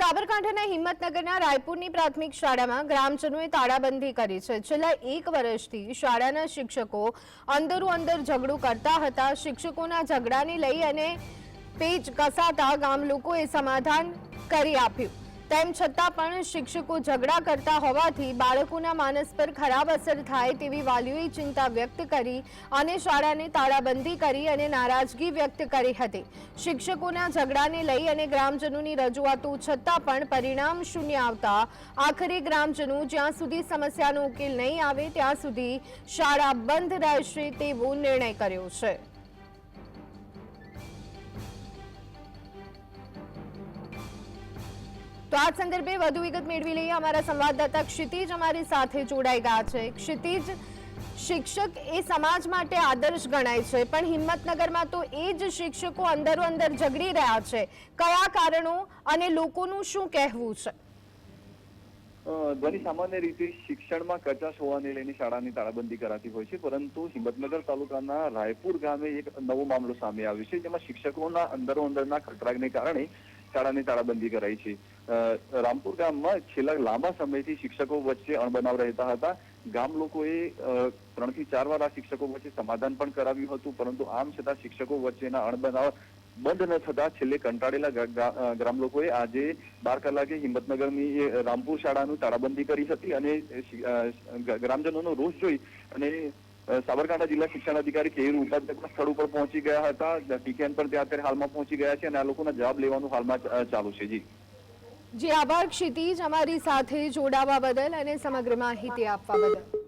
સાબરકાંઠાના હિંમતનગરના રાયપુરની પ્રાથમિક શાળામાં ગ્રામજનોએ તાળાબંધી કરી છે. છેલ્લા એક વર્ષથી શાળાના શિક્ષકો અંદરું અંદર ઝઘડો કરતા હતા. શિક્ષકોના ઝઘડાને લઈ અને પેચ કસાતા ગામ લોકોએ સમાધાન કરી આપ્યું. તેમ છતાં પણ શિક્ષકો ઝઘડા કરતા હોવાથી બાળકોના માનસ પર ખરાબ અસર થાય તેવી વાલીઓએ ચિંતા વ્યક્ત કરી અને શાળાને તાળાબંધી કરી અને નારાજગી વ્યક્ત કરી હતી. શિક્ષકોના ઝઘડાને લઈ અને ગ્રામજનોની રજૂઆતો છતાં પણ પરિણામ શૂન્ય આવતા આખરે ગ્રામજનો જ્યાં સુધી સમસ્યાનો ઉકેલ નહીં આવે ત્યાં સુધી શાળા બંધ રહેશે તેવો નિર્ણય કર્યો છે. તો આ સંદર્ભે વધુ વિગત મેળવી લઈએ. અમારા સંવાદદાતા ક્ષિતિજ અમારી સાથે જોડાઈ ગયા છે. ક્ષિતિજ, શિક્ષક એ સમાજ માટે આદર્શ ગણાય છે, પણ હિંમતનગરમાં તો એ જ શિક્ષકો અંદરો અંદર ઝઘડી રહ્યા છે. કયા કારણો અને લોકોનું શું કહેવું છે? ઘણી સામાન્ય રીતે શિક્ષણમાં કચાશ હોવાને લઈને શાળાની તાળાબંધી કરાતી હોય છે, પરંતુ હિંમતનગર તાલુકાના રાયપુર ગામે એક નવો મામલો સામે આવ્યો છે, જેમાં શિક્ષકોના અંદરો અંદરના ખટરાગને કારણે શાળાની તાળાબંધી કરાઈ છે. રામપુર ગામમાં છેલ્લા લાંબા સમયથી શિક્ષકો વચ્ચે અણબનાવ રહેતા હતા. ગામ લોકોએ ત્રણ ત્રણથી ચાર વાર આ શિક્ષકો વચ્ચે સમાધાન પણ કરાવ્યું હતું, પરંતુ આમ છતાં શિક્ષકો વચ્ચેના અણબનાવ બંધ ન થતા છેલ્લે કંટાળેલા ગ્રામ લોકોએ આજે બાર કલાકે હિંમતનગરની રામપુર શાળાનું તાળાબંધી કરી હતી અને ગ્રામજનોનો રોષ જોઈ અને સાબરકાંઠા જિલ્લા શિક્ષણ અધિકારી કેયુર ઉપાધ્યક્ષ સ્થળ ઉપર પહોંચી ગયા હતા. ટીકેન પણ ત્યાં અત્યારે હાલમાં પહોંચી ગયા છે અને આ લોકોના જવાબ લેવાનું હાલમાં ચાલુ છે. જી. જે આભાર ક્ષિતિજ. અમારી સાથે જોડાવા બદલ અને સમગ્ર માહિતી આપવા બદલ.